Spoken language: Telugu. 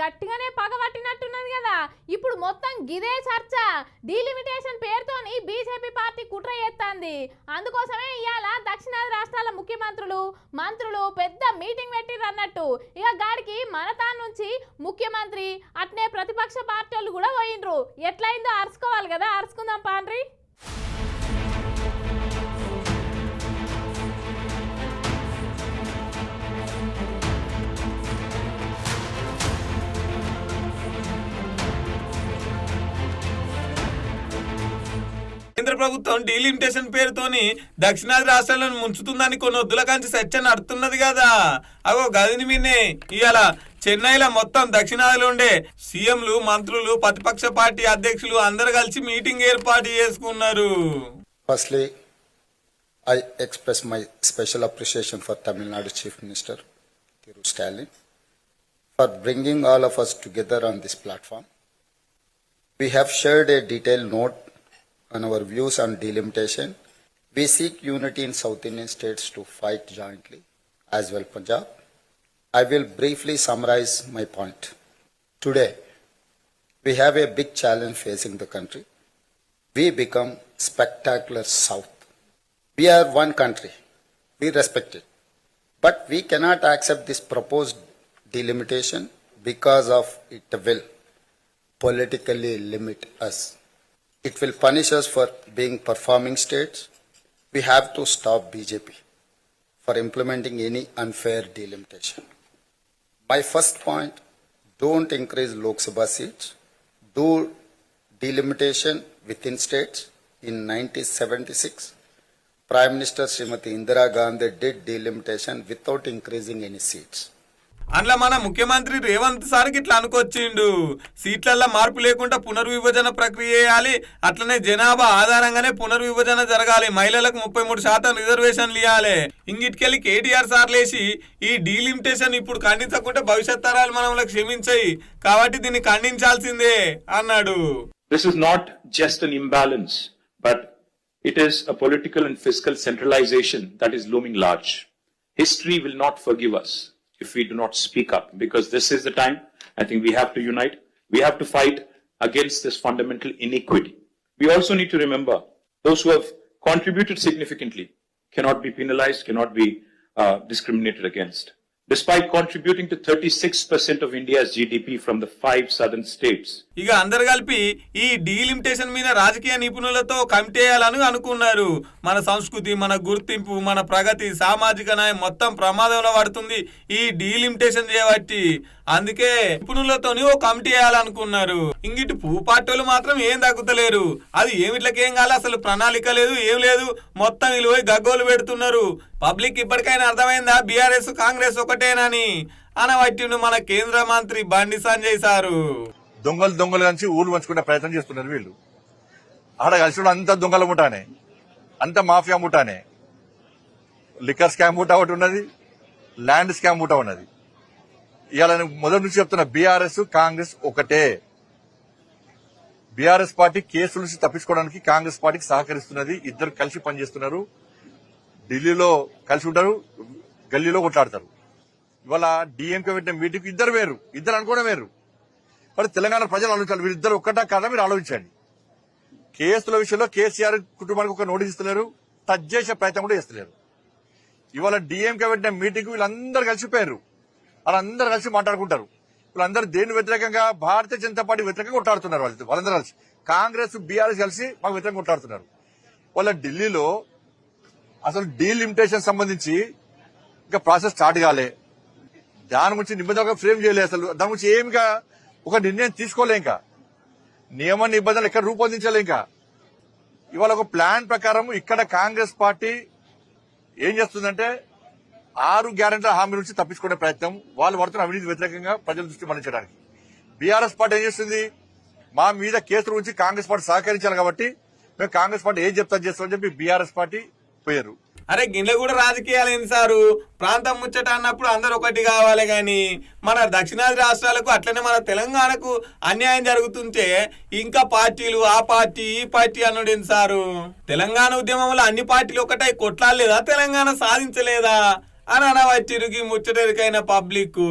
గట్టిగానే పగబట్టినట్టున్నది కదా. ఇప్పుడు మొత్తం గిదే చర్చ. డీలిమిటేషన్ పేరుతోని బీజేపీ పార్టీ కుట్ర ఎత్తంది అందుకోసమే ఇవాళ దక్షిణాది రాష్ట్రాల ముఖ్యమంత్రులు మంత్రులు పెద్ద మీటింగ్ పెట్టిరు అన్నట్టు ఇక గాడికి మన తాను నుంచి ముఖ్యమంత్రి అట్నే ప్రతిపక్ష పార్టీలు కూడా పోయిండ్రు. ఎట్లయిందో అరుచుకోవాలి కదా అరుచుకుందాం పాండ్రి. కేంద్ర ప్రభుత్వం డీలిమిటేషన్ పేరుతోని దక్షిణాది రాష్ట్రాలను ముంచుతుందని కొన్ని వద్దుల కంచి సెర్చ్ నడుతున్నది కదా. అగో గదిని మీనే ఇవాళ చెన్నైలో మొత్తం దక్షిణాదిలో ఉండే సీఎంలు మంత్రులు ప్రతిపక్ష పార్టీ అధ్యక్షులు అందరు కలిసి మీటింగ్ ఏర్పాటు చేసుకున్నారు. Firstly I express my special appreciation for Tamil Nadu chief minister Thiru Stalin for bringing all of us together on this platform we have shared a detail note on our views on delimitation. We seek unity in South Indian states to fight jointly, as well Punjab. I will briefly summarize my point. Today, we have a big challenge facing the country we become spectacular south. We are one country. We respect it. But we cannot accept this proposed delimitation because of it will politically limit us. It will punish us for being performing states. We have to stop BJP for implementing any unfair delimitation. My first point, don't increase Lok Sabha seats. Do delimitation within states. In 1976, Prime Minister Srimati Indira Gandhi did delimitation without increasing any seats. అందులో మన ముఖ్యమంత్రి రేవంత్ సార్కి ఇట్లా అనుకొచ్చిండు. సీట్లల్లో మార్పు లేకుండా పునర్విభజన ప్రక్రియ చేయాలి అట్లనే జనాభా ఆధారంగానే పునర్విభజన జరగాలి మహిళలకు ముప్పై మూడు శాతం రిజర్వేషన్లు ఇవ్వాలి ఇంగిటికెళ్ళి కేటీఆర్ సార్ లేచి ఈ డీలిమిటేషన్ ఇప్పుడు ఖండించకుంటే భవిష్యత్ తరాలు మనల్ని క్షమించాయి. కాబట్టి దీన్ని ఖండించాల్సిందే అన్నాడు. This is not just an imbalance, but it is a political and fiscal centralization that is looming large. History will not forgive us if we do not speak up because this is the time I think we have to unite. We have to fight against this fundamental inequity. We also need to remember those who have contributed significantly cannot be penalized, cannot be uh, discriminated against. Despite contributing to 36% of India's GDP from the five southern states, ఇక అందరు కలిపి ఈ డీలిమిటేషన్ మీద రాజకీయ నిపుణులతో కమిటీ వేయాలని అనుకున్నారు. మన సంస్కృతి మన గుర్తింపు మన ప్రగతి సామాజిక న్యాయం మొత్తం ప్రమాదంలో పడుతుంది ఈ డీలిమిటేషన్ చేయబట్టి అందుకే నిపుణులతోని ఓ కమిటీ వేయాలనుకున్నారు. ఇంగిటి పూపాటోలు మాత్రం ఏం తగ్గుతలేరు. అది ఏమిట్లకేం కాదు అసలు ప్రణాళిక లేదు ఏం లేదు. మొత్తం వీళ్ళు దగ్గోలు గగ్గోలు పెడుతున్నారు. పబ్లిక్ ఇప్పటికైనా అర్థమైందా? బీఆర్ఎస్ కాంగ్రెస్ ఒకటేనని. అనవట్టిను మన కేంద్ర మంత్రి బండి సంజయ్ సారు. దొంగలు దొంగలు కలిసి ఊరు పంచుకునే ప్రయత్నం చేస్తున్నారు వీళ్ళు. ఆడ కలిసి అంత దొంగల ముఠానే. అంత మాఫియా ముఠానే. లిక్కర్ స్కామ్ ముఠా ఒకటి ఉన్నది ల్యాండ్ స్కామ్ ముఠా ఉన్నది. ఇవాళ మొదటి నుంచి చెప్తున్న బీఆర్ఎస్ కాంగ్రెస్ ఒకటే. బీఆర్ఎస్ పార్టీ కేసుల నుంచి తప్పించుకోవడానికి కాంగ్రెస్ పార్టీకి సహకరిస్తున్నది ఇద్దరు కలిసి పనిచేస్తున్నారు. ఢిల్లీలో కలిసి ఉంటారు గల్లీలో కొట్లాడతారు. ఇవాళ డిఎంకే పెట్టిన మీటింగ్ ఇద్దరు వేరు ఇద్దరు అనుకోవడం వేరు. మరి తెలంగాణ ప్రజలు ఆలోచించాలి వీరిద్దరు ఒక్కటా కాదా మీరు ఆలోచించండి. కేసుల విషయంలో కేసీఆర్ కుటుంబానికి ఒక నోటీస్ ఇస్తలేరు టచ్ చేసే ప్రయత్నం కూడా చేస్తలేరు. ఇవాళ డిఎంకే పెట్టిన మీటింగ్ వీళ్ళందరూ కలిసిపోయారు వాళ్ళందరూ కలిసి మాట్లాడుకుంటారు. వీళ్ళందరూ దేని వ్యతిరేకంగా భారతీయ జనతా పార్టీ వ్యతిరేకంగా కొట్లాడుతున్నారు వాళ్ళు వాళ్ళందరూ కలిసి. కాంగ్రెస్ బీఆర్ఎస్ కలిసి మాకు వ్యతిరేకంగా కొట్లాడుతున్నారు. వాళ్ళ ఢిల్లీలో అసలు డీలిమిటేషన్ సంబంధించి ఇంకా ప్రాసెస్ స్టార్ట్ కాలే. దాని గురించి నిబంధనలుగా ఫ్రేమ్ చేయలేదు అసలు. దాని గురించి ఏమి ఒక నిర్ణయం తీసుకోలే ఇంకా. నియమ నిబంధనలు ఎక్కడ రూపొందించలే ఇంకా. ఇవాళ ఒక ప్లాన్ ప్రకారం ఇక్కడ కాంగ్రెస్ పార్టీ ఏం చేస్తుందంటే ఆరు గ్యారెంటీల హామీ నుంచి తప్పించుకునే ప్రయత్నం వాళ్ళు పడుతున్న అవినీతి వ్యతిరేకంగా ప్రజల దృష్టి మరణించడానికి బీఆర్ఎస్ పార్టీ ఏం చేస్తుంది? మా మీద కేసుల గురించి కాంగ్రెస్ పార్టీ సహకరించాలి కాబట్టి మేము కాంగ్రెస్ పార్టీ ఏం చెప్తా చేస్తామని చెప్పి బీఆర్ఎస్ పార్టీ పోయారు అరే గిన్నె కూడా రాజకీయాలు ఏంది సారు? ప్రాంతం ముచ్చట అన్నప్పుడు అందరు ఒకటి కావాలి గాని మన దక్షిణాది రాష్ట్రాలకు అట్లనే మన తెలంగాణకు అన్యాయం జరుగుతుంటే ఇంకా పార్టీలు ఆ పార్టీ ఈ పార్టీ అన్నాడు ఏంది సారు? తెలంగాణ ఉద్యమంలో అన్ని పార్టీలు ఒకటై కొట్లాడలేదా? తెలంగాణ సాధించలేదా? అని అనవచ్చిరుకి ముచ్చటరికైన పబ్లిక్